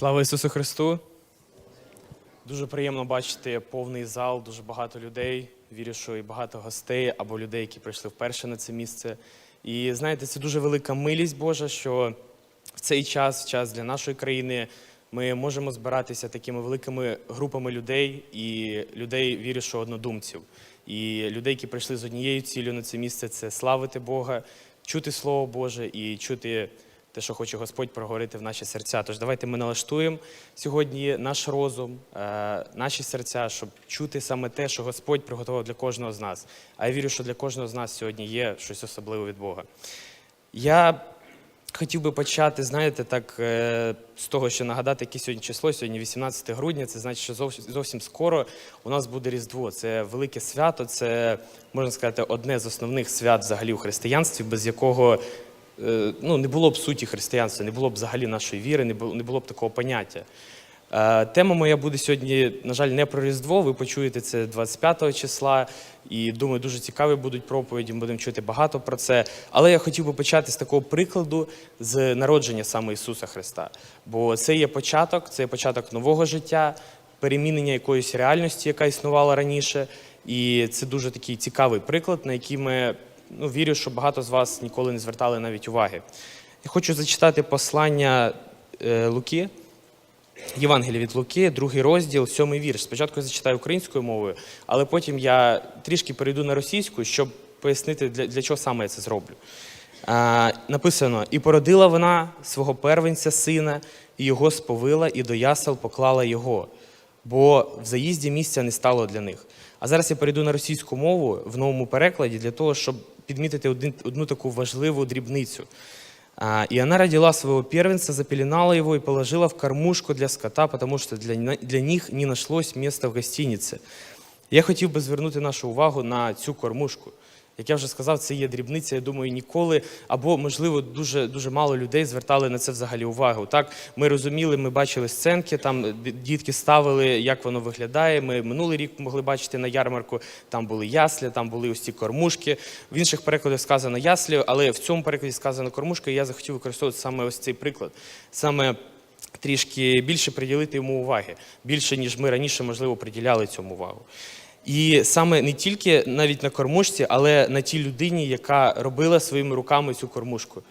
Слава Ісусу Христу! Дуже приємно бачити повний зал, дуже багато людей. Вірю, що і багато гостей або людей, які прийшли вперше на це місце. І знаєте, це дуже велика милість Божа, що в цей час, в час для нашої країни, ми можемо збиратися такими великими групами людей і людей, вірю, що однодумців. І людей, які прийшли з однією цілею на це місце, це славити Бога, чути Слово Боже і чути те, що хоче Господь проговорити в наші серця. Тож давайте ми налаштуємо сьогодні наш розум, е, наші серця, щоб чути саме те, що Господь приготував для кожного з нас. А я вірю, що для кожного з нас сьогодні є щось особливе від Бога. Я хотів би почати, знаєте, так е, з того, що нагадати, яке сьогодні число, сьогодні 18 грудня, це значить, що зовсім, скоро у нас буде Різдво. Це велике свято, це, можна сказати, одне з основних свят взагалі у християнстві, без якого ну, не було б суті християнства, не було б взагалі нашої віри, не було, не було б такого поняття. Е, Тема моя буде сьогодні, на жаль, не про Різдво. Ви почуєте це 25 числа. І думаю, дуже цікаві будуть проповіді. Ми будемо чути багато про це. Але я хотів би почати з такого прикладу з народження саме Ісуса Христа. Бо це є початок, це є початок нового життя, перемінення якоїсь реальності, яка існувала раніше. І це дуже такий цікавий приклад, на який ми ну, вірю, що багато з вас ніколи не звертали навіть уваги. Я хочу зачитати послання е, Луки. Євангелія від Луки, другий розділ, сьомий вірш. Спочатку я зачитаю українською мовою, але потім я трішки перейду на російську, щоб пояснити, для, для чого саме я це зроблю. А, написано: І породила вона свого первенця сина, і його сповила, і до ясел поклала його, бо в заїзді місця не стало для них. А зараз я перейду на російську мову в новому перекладі для того, щоб підмітити один, одну таку важливу дрібницю. А, И она родила своего первенца, запеленала его и положила в кормушку для скота, потому что для, для них не нашлось места в гостинице. Я хотів би звернути нашу увагу на цю кормушку. Як я вже сказав, це є дрібниця. Я думаю, ніколи або, можливо, дуже дуже мало людей звертали на це взагалі увагу. Так, ми розуміли, ми бачили сценки, там дітки ставили, як воно виглядає. Ми минулий рік могли бачити на ярмарку. Там були яслі, там були ось ці кормушки. В інших перекладах сказано яслі, але в цьому перекладі сказано кормушка. І я захотів використовувати саме ось цей приклад. Саме трішки більше приділити йому уваги, більше ніж ми раніше, можливо, приділяли цьому увагу. І саме не тільки навіть на кормушці, але на тій людині, яка робила своїми руками цю кормушку.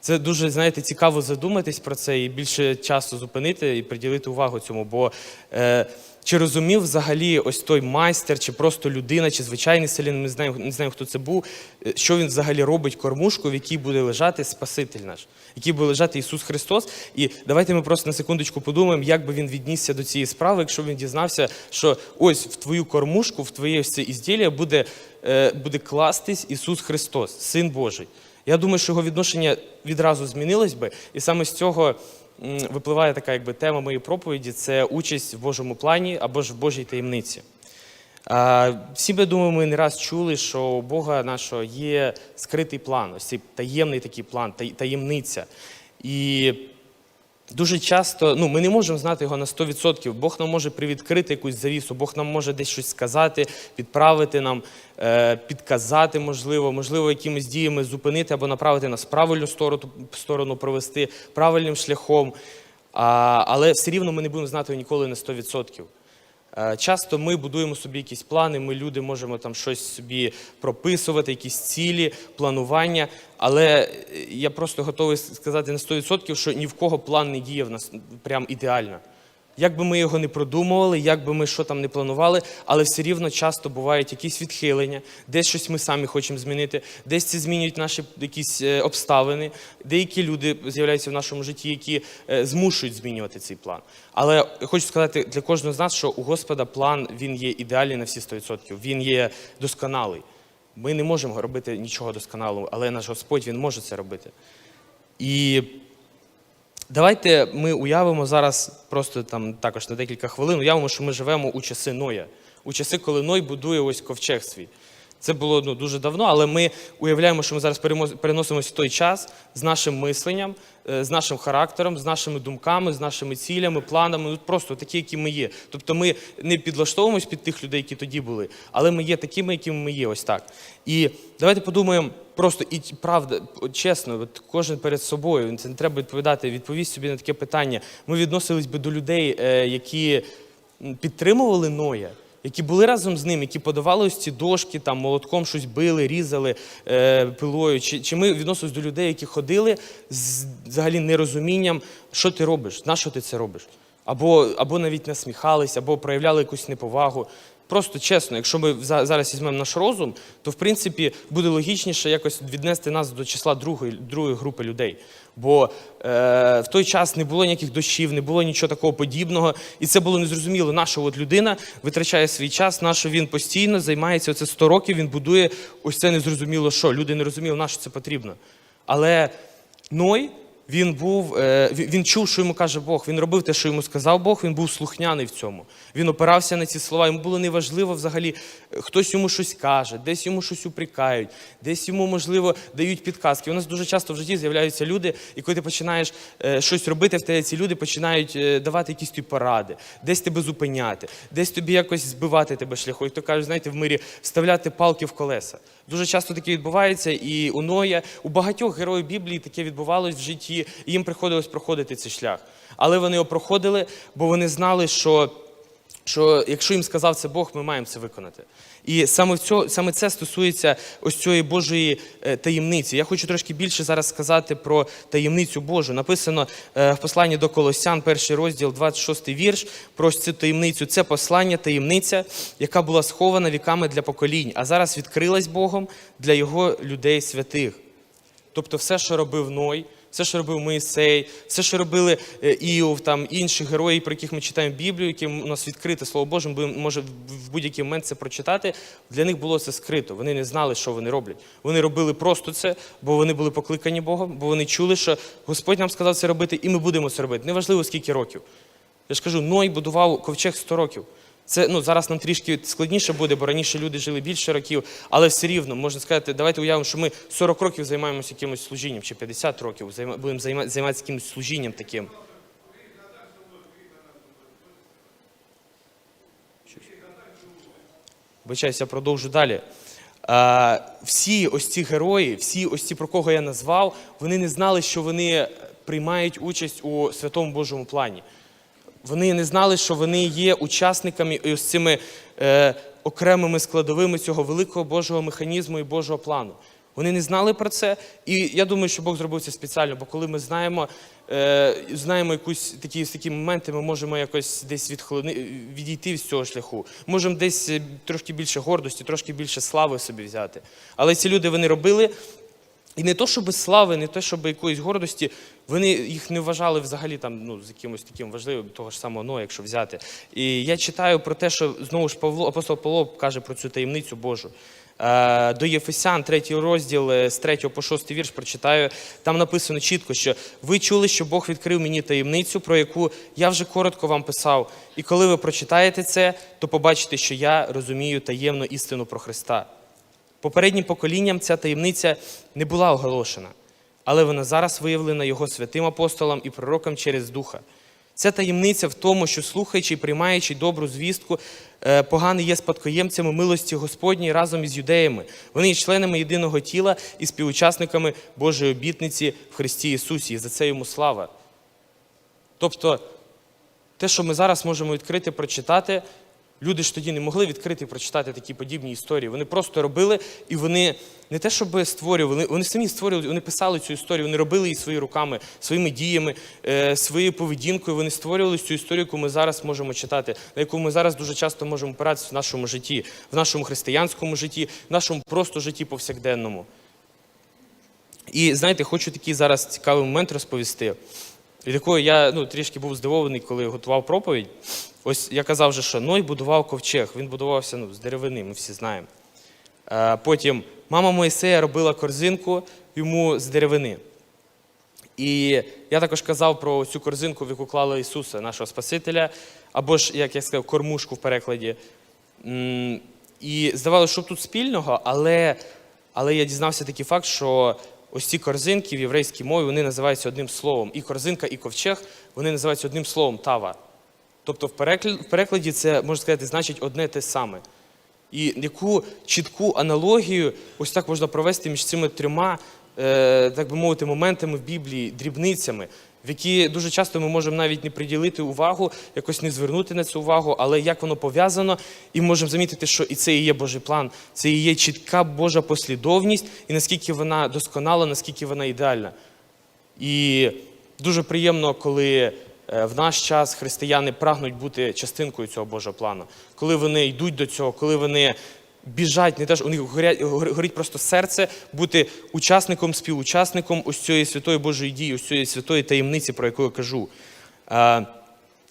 Це дуже, знаєте, цікаво задуматись про це і більше часу зупинити і приділити увагу цьому. Бо е, чи розумів взагалі ось той майстер, чи просто людина, чи звичайний селянин, не знаю, не знаю, хто це був, е, що він взагалі робить кормушку, в якій буде лежати Спаситель наш, в якій буде лежати Ісус Христос. І давайте ми просто на секундочку подумаємо, як би він віднісся до цієї справи, якщо він дізнався, що ось в твою кормушку, в твоє ось це ізділля буде, е, буде кластись Ісус Христос, Син Божий. Я думаю, що його відношення відразу змінилось би, і саме з цього випливає така якби тема моєї проповіді це участь в Божому плані або ж в Божій таємниці. Всі, я думаю, ми не раз чули, що у Бога нашого є скритий план, ось цей таємний такий план, таємниця. І Дуже часто ну, ми не можемо знати його на 100%. Бог нам може привідкрити якусь завісу, Бог нам може десь щось сказати, підправити нам, е, підказати, можливо, можливо, якимись діями зупинити або направити нас в правильну сторону, сторону провести правильним шляхом. А, але все рівно ми не будемо знати його ніколи на 100%. Е, Часто ми будуємо собі якісь плани, ми люди можемо там щось собі прописувати, якісь цілі, планування. Але е, я просто готовий сказати на 100%, що ні в кого план не діє в нас прям ідеально. Як би ми його не продумували, як би ми що там не планували, але все рівно часто бувають якісь відхилення, десь щось ми самі хочемо змінити, десь це змінюють наші якісь е, обставини. Деякі люди з'являються в нашому житті, які е, змушують змінювати цей план. Але хочу сказати для кожного з нас, що у Господа план він є ідеальний на всі 100%, він є досконалий. Ми не можемо робити нічого досконалого, але наш Господь він може це робити. І Давайте ми уявимо зараз просто там також на декілька хвилин, уявимо, що ми живемо у часи Ноя, у часи, коли Ной будує ось ковчег свій. Це було ну, дуже давно, але ми уявляємо, що ми зараз переносимося в той час з нашим мисленням, е, з нашим характером, з нашими думками, з нашими цілями, планами, ну, просто такі, які ми є. Тобто ми не підлаштовуємось під тих людей, які тоді були, але ми є такими, якими ми є, ось так. І давайте подумаємо просто і правда, чесно, от кожен перед собою, це не треба відповідати, відповість собі на таке питання. Ми відносились би до людей, е, які підтримували Ноя, які були разом з ним, які подавали ось ці дошки, там молотком щось били, різали е, пилою. Чи, чи ми відносились до людей, які ходили з взагалі нерозумінням, що ти робиш, на що ти це робиш? Або, або навіть насміхались, або проявляли якусь неповагу. Просто чесно, якщо ми зараз візьмемо наш розум, то в принципі буде логічніше якось віднести нас до числа другої, другої групи людей. Бо е, в той час не було ніяких дощів, не було нічого такого подібного, і це було незрозуміло. Наша от людина витрачає свій час, на він постійно займається оце 100 років, він будує ось це незрозуміло що. Люди не розуміли, на що це потрібно. Але Ной, він був, е, він- чув, що йому каже Бог. Він робив те, що йому сказав Бог. Він був слухняний в цьому. Він опирався на ці слова. Йому було неважливо взагалі, е, хтось йому щось каже, десь йому щось упрекають, десь йому, можливо, дають підказки. У нас дуже часто в житті з'являються люди, і коли ти починаєш е, щось робити, в тебе ці люди починають давати якісь тобі поради, десь тебе зупиняти, десь тобі якось збивати тебе шляху. І то кажуть, знаєте, в мирі вставляти палки в колеса. Дуже часто таке відбувається, і у Ноя, у багатьох героїв Біблії таке відбувалось в житті, і їм приходилось проходити цей шлях. Але вони його проходили, бо вони знали, що, що якщо їм сказав це Бог, ми маємо це виконати. І саме, цьо, саме це стосується ось цієї Божої е, таємниці. Я хочу трошки більше зараз сказати про таємницю Божу. Написано е, в посланні до Колосян, перший розділ, 26 вірш, про цю таємницю. Це послання, таємниця, яка була схована віками для поколінь, а зараз відкрилась Богом для його людей святих. Тобто все, що робив Ной, все, що робив Моїсей, все, що робили е, Іов, там інші герої, про яких ми читаємо Біблію, які у нас відкрите Слово Боже, ми може в будь-який момент це прочитати. Для них було це скрито. Вони не знали, що вони роблять. Вони робили просто це, бо вони були покликані Богом, бо вони чули, що Господь нам сказав це робити, і ми будемо це робити. Неважливо, скільки років. Я ж кажу, Ной будував ковчег 100 років. Це ну зараз нам трішки складніше буде, бо раніше люди жили більше років, але все рівно можна сказати, давайте уявимо, що ми 40 років займаємося якимось служінням, чи 50 років займа- будемо займа- займатися якимось служінням таким. Вибачаюся, я продовжу далі. Е, всі ось ці герої, всі ось ці, про кого я назвав, вони не знали, що вони приймають участь у святому Божому плані. Вони не знали, що вони є учасниками і ось цими е, окремими складовими цього великого Божого механізму і Божого плану. Вони не знали про це, і я думаю, що Бог зробив це спеціально, бо коли ми знаємо, е, знаємо якусь такі, такі моменти, ми можемо якось десь відхилини, відійти з цього шляху. Можемо десь е, трошки більше гордості, трошки більше слави собі взяти. Але ці люди вони робили і не то, щоб слави, не то, щоб якоїсь гордості, вони їх не вважали взагалі там, ну, з якимось таким важливим, того ж самого Ноя, якщо взяти. І я читаю про те, що знову ж Павло, апостол Павло каже про цю таємницю Божу. Е, До Єфесян, третій розділ, е, з 3 по 6 вірш прочитаю. Там написано чітко, що ви чули, що Бог відкрив мені таємницю, про яку я вже коротко вам писав. І коли ви прочитаєте це, то побачите, що я розумію таємну істину про Христа. Попереднім поколінням ця таємниця не була оголошена, але вона зараз виявлена його святим апостолам і пророкам через Духа. Ця таємниця в тому, що слухаючи і приймаючи добру звістку, е, поганий є спадкоємцями милості Господньої разом із юдеями. Вони є членами єдиного тіла і співучасниками Божої обітниці в Христі Ісусі. І за це йому слава. Тобто, те, що ми зараз можемо відкрити, прочитати, люди ж тоді не могли відкрити і прочитати такі подібні історії. Вони просто робили, і вони не те, щоб створювали, вони, самі створювали, вони писали цю історію, вони робили її своїми руками, своїми діями, е, своєю поведінкою. Вони створювали цю історію, яку ми зараз можемо читати, на яку ми зараз дуже часто можемо опиратися в нашому житті, в нашому християнському житті, в нашому просто житті повсякденному. І знаєте, хочу такий зараз цікавий момент розповісти. Від якої я ну, трішки був здивований, коли готував проповідь. Ось я казав, вже, що Ной будував ковчег. Він будувався ну, з деревини, ми всі знаємо. Е, потім мама Моїсея робила корзинку йому з деревини. І я також казав про цю корзинку, в яку клали Ісуса, нашого Спасителя, або ж, як я сказав, кормушку в перекладі. І здавалося, що тут спільного, але, але я дізнався такий факт, що ось ці корзинки в єврейській мові вони називаються одним словом. І корзинка, і ковчег вони називаються одним словом тава. Тобто в перекладі, це можна сказати значить одне те саме. І яку чітку аналогію ось так можна провести між цими трьома, е, так би мовити, моментами в Біблії, дрібницями, в які дуже часто ми можемо навіть не приділити увагу, якось не звернути на цю увагу, але як воно пов'язано, і можемо замітити, що і це і є Божий план, це і є чітка Божа послідовність, і наскільки вона досконала, наскільки вона ідеальна. І дуже приємно, коли е, в наш час християни прагнуть бути частинкою цього Божого плану, коли вони йдуть до цього, коли вони біжать, не теж у них горять, горить просто серце бути учасником, співучасником ось цієї святої Божої дії, ось цієї святої таємниці, про яку я кажу.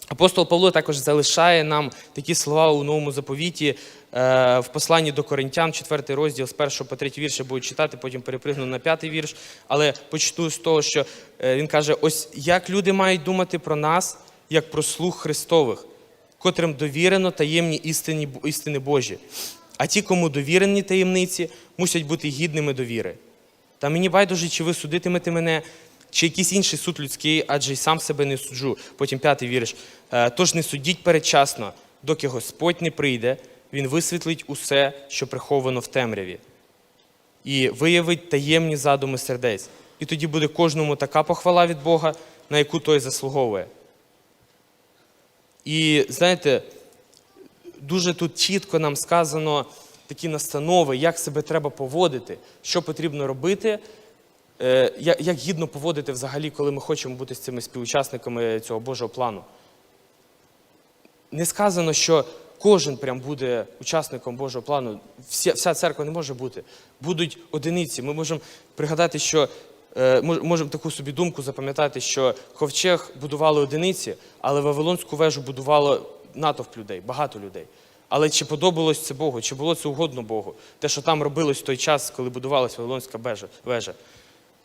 Апостол Павло також залишає нам такі слова у новому заповіті е, в посланні до Коринтян, 4 розділ з 1 по 3 вірш я буду читати, потім перепригну на 5 вірш. Але почну з того, що е, він каже: ось як люди мають думати про нас, як про слуг Христових, котрим довірено таємні істини, істини Божі. А ті, кому довірені таємниці, мусять бути гідними довіри. Та мені байдуже, чи ви судитимете мене, чи якийсь інший суд людський, адже й сам себе не суджу. Потім п'ятий вірш. «Е, Тож не судіть передчасно, доки Господь не прийде, Він висвітлить усе, що приховано в темряві, і виявить таємні задуми сердець. І тоді буде кожному така похвала від Бога, на яку той заслуговує. І знаєте, дуже тут чітко нам сказано такі настанови, як себе треба поводити, що потрібно робити, е, як гідно поводити взагалі, коли ми хочемо бути з цими співучасниками цього Божого плану. Не сказано, що кожен прям буде учасником Божого плану. Вся, вся церква не може бути. Будуть одиниці. Ми можемо пригадати, що е, можемо таку собі думку запам'ятати, що ковчег будували одиниці, але Вавилонську вежу будувало натовп людей, багато людей. Але чи подобалось це Богу, чи було це угодно Богу? Те, що там робилось в той час, коли будувалась Вавилонська вежа-.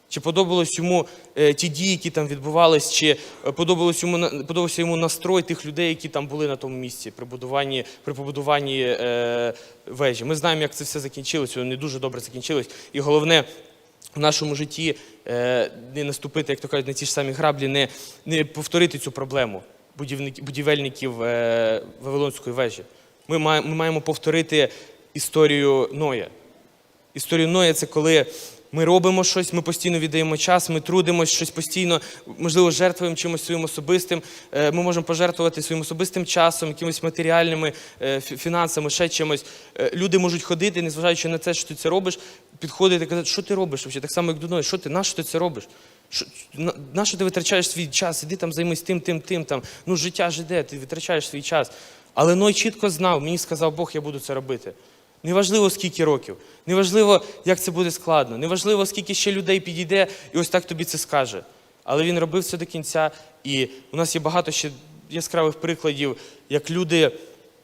Чи подобалось йому е, ті дії, які там відбувались, чи е, подобалось йому подобався йому настрой тих людей, які там були на тому місці при будуванні, при побудуванні е, вежі. Ми знаємо, як це все закінчилось, воно не дуже добре закінчилось. І головне в нашому житті е, не наступити, як то кажуть, на ті ж самі граблі, не, не повторити цю проблему будівельників е, Вавилонської вежі. Ми, має- ми маємо повторити історію Ноя. Історію Ноя це коли ми робимо щось, ми постійно віддаємо час, ми трудимося, щось постійно, можливо, жертвуємо чимось своїм особистим. Е, Ми можемо пожертвувати своїм особистим часом, якимись матеріальними е, фінансами, ще чимось. Люди можуть ходити, незважаючи на те, що ти це робиш, підходити і казати, що ти робиш? Так само, як до Ноя, що ти, на що ти це робиш? Що, на, на що ти витрачаєш свій час? Іди там займись тим, тим, тим. Там. Ну, життя ж іде, ти витрачаєш свій час. Але Ной чітко знав, мені сказав Бог, я буду це робити. Неважливо, скільки років, неважливо, як це буде складно, неважливо, скільки ще людей підійде і ось так тобі це скаже. Але він робив це до кінця, і у нас є багато ще яскравих прикладів, як люди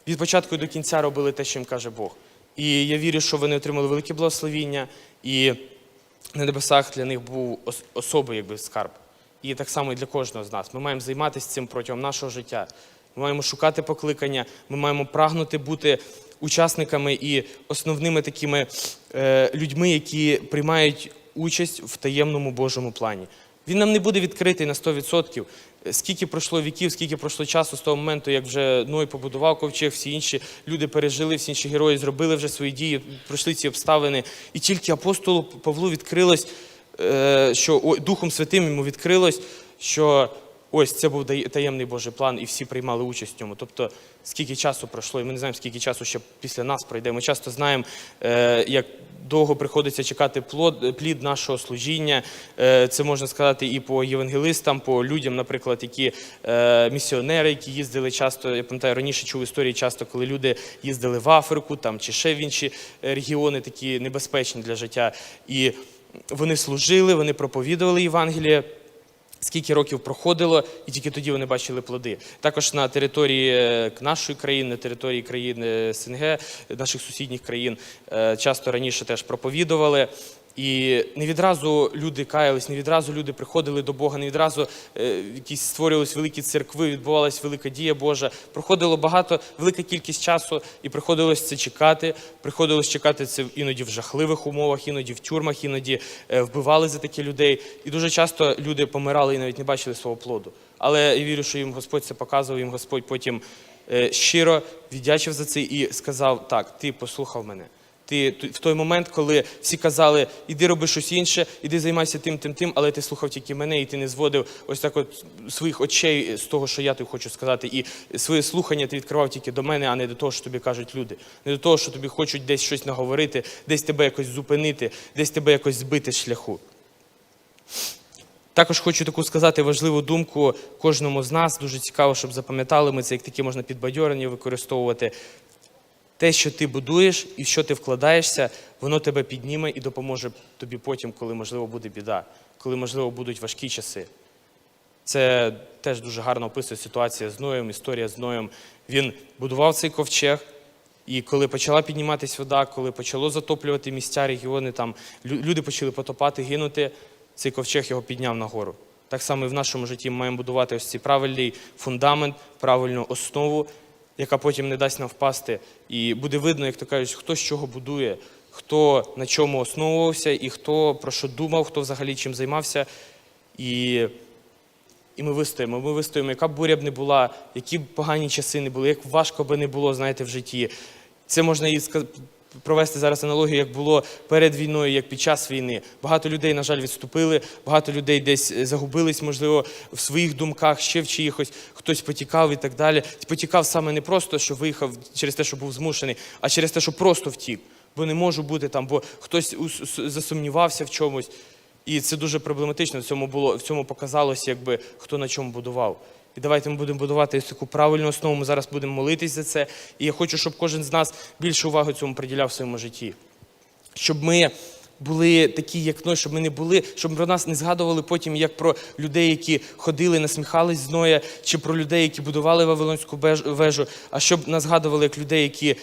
від початку до кінця робили те, що їм каже Бог. І я вірю, що вони отримали велике благословіння, і на небесах для них був ос- особий якби, скарб. І так само і для кожного з нас. Ми маємо займатися цим протягом нашого життя. Ми маємо шукати покликання, ми маємо прагнути бути учасниками і основними такими е, людьми, які приймають участь в таємному Божому плані. Він нам не буде відкритий на 100%. Скільки пройшло віків, скільки пройшло часу з того моменту, як вже Ной побудував ковчег, всі інші люди пережили, всі інші герої зробили вже свої дії, пройшли ці обставини. І тільки апостолу Павлу відкрилось, е, що Духом Святим йому відкрилось, що ось це був таємний Божий план, і всі приймали участь в ньому. Тобто, скільки часу пройшло, і ми не знаємо, скільки часу ще після нас пройде. Ми часто знаємо, е, як довго приходиться чекати плод, плід нашого служіння. Е, Це можна сказати і по євангелистам, по людям, наприклад, які е, місіонери, які їздили часто. Я пам'ятаю, раніше чув історії часто, коли люди їздили в Африку там чи ще в інші регіони, такі небезпечні для життя. І вони служили, вони проповідували Євангеліє. Скільки років проходило, і тільки тоді вони бачили плоди. Також на території е, нашої країни, на території країн е, СНГ, наших сусідніх країн, е, часто раніше теж проповідували. І не відразу люди каялись, не відразу люди приходили до Бога, не відразу е, якісь створювались великі церкви, відбувалася велика дія Божа. Проходило багато, велика кількість часу, і приходилось це чекати. Приходилось чекати це іноді в жахливих умовах, іноді в тюрмах, іноді е, вбивали за такі людей. І дуже часто люди помирали і навіть не бачили свого плоду. Але я вірю, що їм Господь це показував, їм Господь потім е, щиро віддячив за це і сказав: так, ти послухав мене. Ти в той момент, коли всі казали, іди роби щось інше, іди займайся тим, тим, тим, але ти слухав тільки мене, і ти не зводив ось так от своїх очей з того, що я тобі хочу сказати, і своє слухання ти відкривав тільки до мене, а не до того, що тобі кажуть люди, не до того, що тобі хочуть десь щось наговорити, десь тебе якось зупинити, десь тебе якось збити з шляху. Також хочу таку сказати важливу думку кожному з нас. Дуже цікаво, щоб запам'ятали ми це як такі можна підбадьорення використовувати. Те, що ти будуєш і в що ти вкладаєшся, воно тебе підніме і допоможе тобі потім, коли, можливо, буде біда, коли, можливо, будуть важкі часи. Це теж дуже гарно описує ситуація з Ноєм, історія з Ноєм. Він будував цей ковчег, і коли почала підніматись вода, коли почало затоплювати місця, регіони, там люди почали потопати, гинути, цей ковчег його підняв нагору. Так само і в нашому житті ми маємо будувати ось цей правильний фундамент, правильну основу, яка потім не дасть нам впасти. І буде видно, як то кажуть, хто з чого будує, хто на чому основувався, і хто про що думав, хто взагалі чим займався. І і ми вистоїмо. Ми вистоїмо, яка б буря б не була, які б погані часи не були, як важко би не було, знаєте, в житті. Це можна і ска- провести зараз аналогію, як було перед війною, як під час війни. Багато людей, на жаль, відступили, багато людей десь е, загубились, можливо, в своїх думках, ще в чиїхось, хтось потікав і так далі. Потікав саме не просто, що виїхав через те, що був змушений, а через те, що просто втік. Бо не можу бути там, бо хтось засумнівався в чомусь. І це дуже проблематично. В цьому було в цьому показалось, якби хто на чому будував. І давайте ми будемо будувати ось таку правильну основу. Ми зараз будемо молитись за це. І я хочу, щоб кожен з нас більше уваги цьому приділяв в своєму житті. Щоб ми були такі, як Ной, щоб ми не були, щоб про нас не згадували потім як про людей, які ходили, насміхались з Ноя, чи про людей, які будували Вавилонську вежу, а щоб нас згадували як людей, які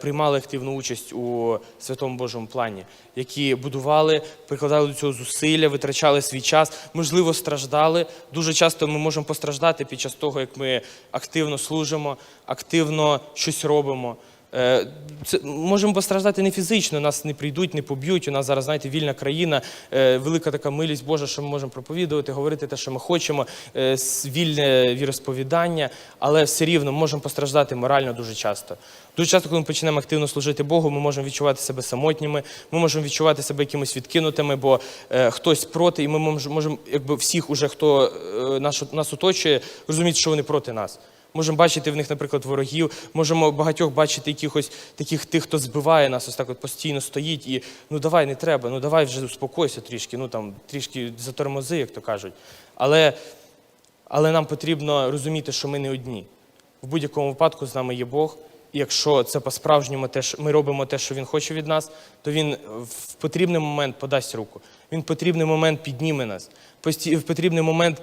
приймали активну участь у святому Божому плані, які будували, прикладали до цього зусилля, витрачали свій час, можливо, страждали. Дуже часто ми можемо постраждати під час того, як ми активно служимо, активно щось робимо. Е, Це, можемо постраждати не фізично, нас не прийдуть, не поб'ють. У нас зараз, знаєте, вільна країна, е, велика така милість Божа, що ми можемо проповідувати, говорити те, що ми хочемо, е, вільне віросповідання, але все рівно можемо постраждати морально дуже часто. Дуже часто, коли ми починаємо активно служити Богу, ми можемо відчувати себе самотніми, ми можемо відчувати себе якимось відкинутими, бо е, хтось проти, і ми можемо якби всіх, уже хто е, нас, нас оточує, розуміти, що вони проти нас. Можемо бачити в них, наприклад, ворогів, можемо багатьох бачити якихось таких тих, хто збиває нас, ось так от постійно стоїть і ну давай не треба, ну давай вже успокойся трішки, ну там трішки затормози, як то кажуть. Але, але нам потрібно розуміти, що ми не одні. В будь-якому випадку з нами є Бог. І якщо це по-справжньому те, що ми робимо те, що він хоче від нас, то він в потрібний момент подасть руку. Він в потрібний момент підніме нас. В потрібний момент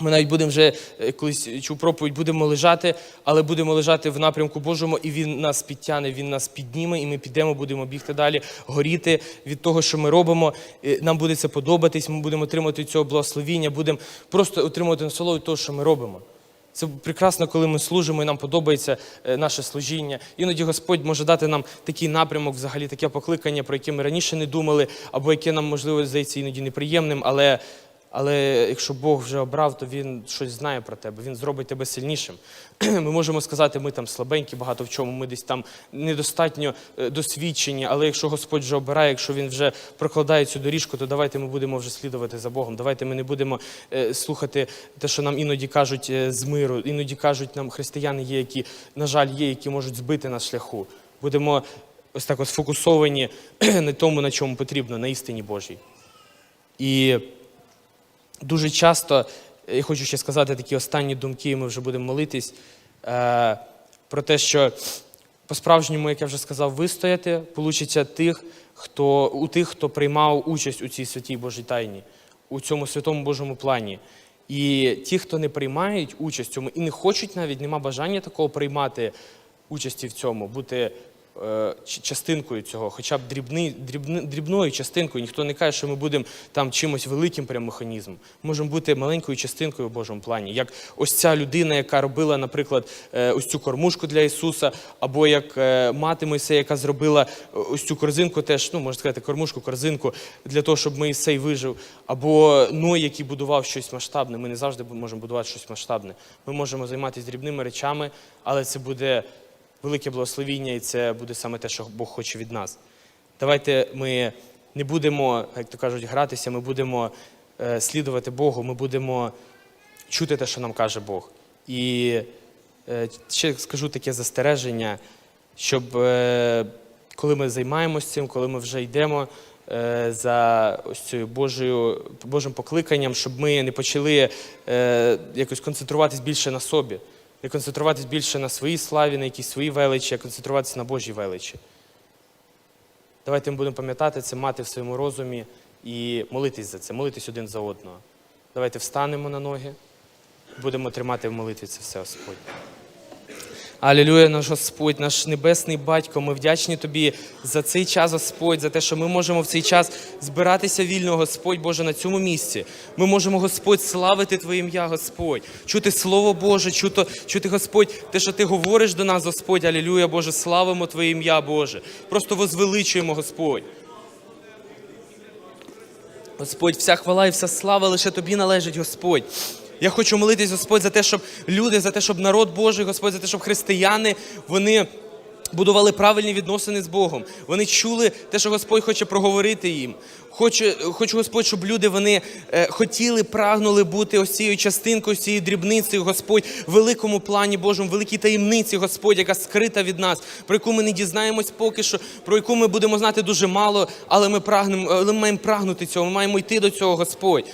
ми навіть будемо вже е, колись чув проповідь, будемо лежати, але будемо лежати в напрямку Божому, і він нас підтягне, він нас підніме, і ми підемо, будемо бігти далі, горіти від того, що ми робимо. Нам буде це подобатись, ми будемо отримати цього благословіння, будемо просто отримувати насолоду того, що ми робимо. Це прекрасно, коли ми служимо і нам подобається е, наше служіння. Іноді Господь може дати нам такий напрямок, взагалі таке покликання, про яке ми раніше не думали, або яке нам, можливо, здається іноді неприємним. Але, але якщо Бог вже обрав, то Він щось знає про тебе, Він зробить тебе сильнішим. Ми можемо сказати, ми там слабенькі, багато в чому, ми десь там недостатньо е, досвідчені, але якщо Господь вже обирає, якщо Він вже прокладає цю доріжку, то давайте ми будемо вже слідувати за Богом. Давайте ми не будемо е, слухати те, що нам іноді кажуть е, з миру. Іноді кажуть, нам християни є, які, на жаль, є, які можуть збити нас шляху. Будемо ось так ось сфокусовані на тому, на чому потрібно, на істині Божій. І дуже часто, е, я хочу ще сказати такі останні думки, ми вже будемо молитись, е, про те, що по-справжньому, як я вже сказав, вистояти получиться тих, хто, у тих, хто приймав участь у цій святій Божій тайні, у цьому святому Божому плані. І ті, хто не приймають участь в цьому і не хочуть навіть, нема бажання такого приймати участі в цьому, бути частинкою цього, хоча б дрібни, дрібни, дрібною частинкою. Ніхто не каже, що ми будемо там чимось великим прям механізмом. Можемо бути маленькою частинкою в Божому плані. Як ось ця людина, яка робила, наприклад, е, ось цю кормушку для Ісуса, або як е, мати Мойсея, яка зробила е, ось цю корзинку, теж, ну можна сказати, кормушку, корзинку для того, щоб Моїсей вижив, або Ной, який будував щось масштабне. Ми не завжди можемо будувати щось масштабне. Ми можемо займатися дрібними речами, але це буде велике благословіння, і це буде саме те, що Бог хоче від нас. Давайте ми не будемо, як то кажуть, гратися, ми будемо е, слідувати Богу, ми будемо чути те, що нам каже Бог. І е, ще скажу таке застереження, щоб е, коли ми займаємося цим, коли ми вже йдемо за ось цією Божою, Божим покликанням, щоб ми не почали якось концентруватись більше на собі, не концентруватись більше на своїй славі, на якійсь своїй величі, а концентруватися на Божій величі. Давайте ми будемо пам'ятати це, мати в своєму розумі і молитись за це, молитись один за одного. Давайте встанемо на ноги, будемо тримати в молитві це все, Господь. Алілюя, наш Господь, наш небесний батько. Ми вдячні Тобі за цей час, Господь, за те, що ми можемо в цей час збиратися вільно, Господь Боже, на цьому місці. Ми можемо, Господь, славити Твоє ім'я, Господь, чути Слово Боже, чути, чути, Господь, те, що Ти говориш до нас, Господь, Алілюя, Боже, славимо Твоє ім'я, Боже. Просто возвеличуємо, Господь. Господь, вся хвала і вся слава лише тобі належить, Господь. Я хочу молитись, Господь, за те, щоб люди, за те, щоб народ Божий, Господь, за те, щоб християни, вони будували правильні відносини з Богом. Вони чули те, що Господь хоче проговорити їм. Хочу, хочу Господь, щоб люди вони е, хотіли, прагнули бути ось цією частинкою, ось цією дрібницею, Господь, в великому плані Божому, великій таємниці, Господь, яка скрита від нас, про яку ми не дізнаємось поки що, про яку ми будемо знати дуже мало, але ми прагнемо, але ми маємо прагнути цього, ми маємо йти до цього, Господь.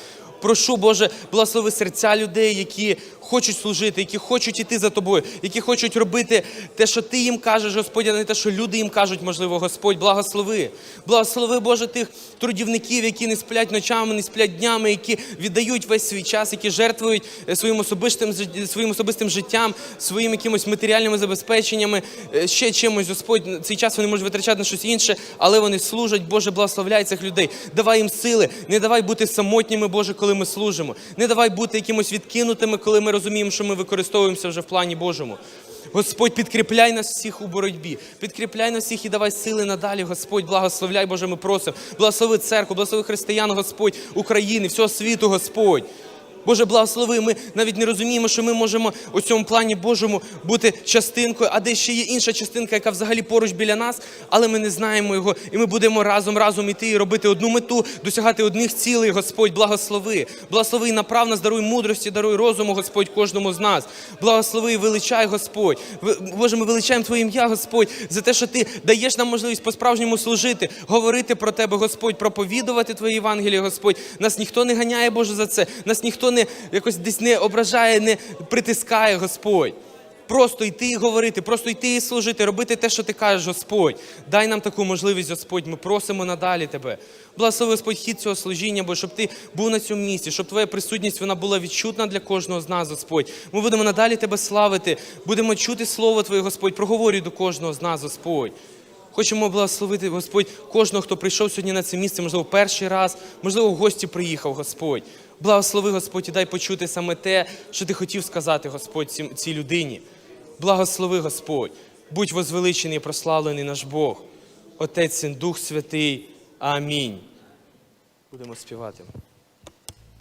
Прошу, Боже, благослови серця людей, які хочуть служити, які хочуть іти за тобою, які хочуть робити те, що ти їм кажеш, Господь, а не те, що люди їм кажуть, можливо, Господь, благослови. Благослови, Боже, тих трудівників, які не сплять ночами, не сплять днями, які віддають весь свій час, які жертвують е, своїм особистим, жит- своїм особистим життям, своїм якимось матеріальними забезпеченнями, е, ще чимось, Господь, цей час вони можуть витрачати на щось інше, але вони служать, Боже, благословляй цих людей. Давай їм сили, не давай бути самотніми, Боже, коли ми служимо. Не давай бути якимось відкинутими, коли ми розуміємо, що ми використовуємося вже в плані Божому. Господь, підкріпляй нас всіх у боротьбі, підкріпляй нас всіх і давай сили надалі, Господь, благословляй, Боже, ми просимо. Благослови церкву, благослови християн, Господь, України, всього світу, Господь. Боже, благослови. Ми навіть не розуміємо, що ми можемо у цьому плані Божому бути частинкою, а де ще є інша частинка, яка взагалі поруч біля нас, але ми не знаємо його. І ми будемо разом разом іти і робити одну мету, досягати одних цілей, Господь, благослови. Благослови і направ нас, даруй мудрості, даруй розуму, Господь, кожному з нас. Благослови і величай, Господь. Боже, ми величаємо Твоє ім'я, Господь, за те, що Ти даєш нам можливість по-справжньому служити, говорити про Тебе, Господь, проповідувати Твоє Євангеліє, Господь. Нас ніхто не ганяє, Боже, за це. Нас ніхто не якось десь не ображає, не притискає, Господь. Просто йти і говорити, просто йти і служити, робити те, що ти кажеш, Господь. Дай нам таку можливість, Господь. Ми просимо надалі Тебе. Благослови, Господь, хід цього служіння, бо щоб ти був на цьому місці, щоб Твоя присутність вона була відчутна для кожного з нас, Господь. Ми будемо надалі Тебе славити, будемо чути Слово Твоє, Господь. Проговорюй до кожного з нас, Господь. Хочемо благословити, Господь, кожного, хто прийшов сьогодні на це місце, можливо, перший раз, можливо, в гості приїхав, Господь. Благослови, Господь, і дай почути саме те, що ти хотів сказати, Господь, цій, людині. Благослови, Господь, будь возвеличений і прославлений наш Бог, Отець, Син, Дух Святий. Амінь. Будемо співати.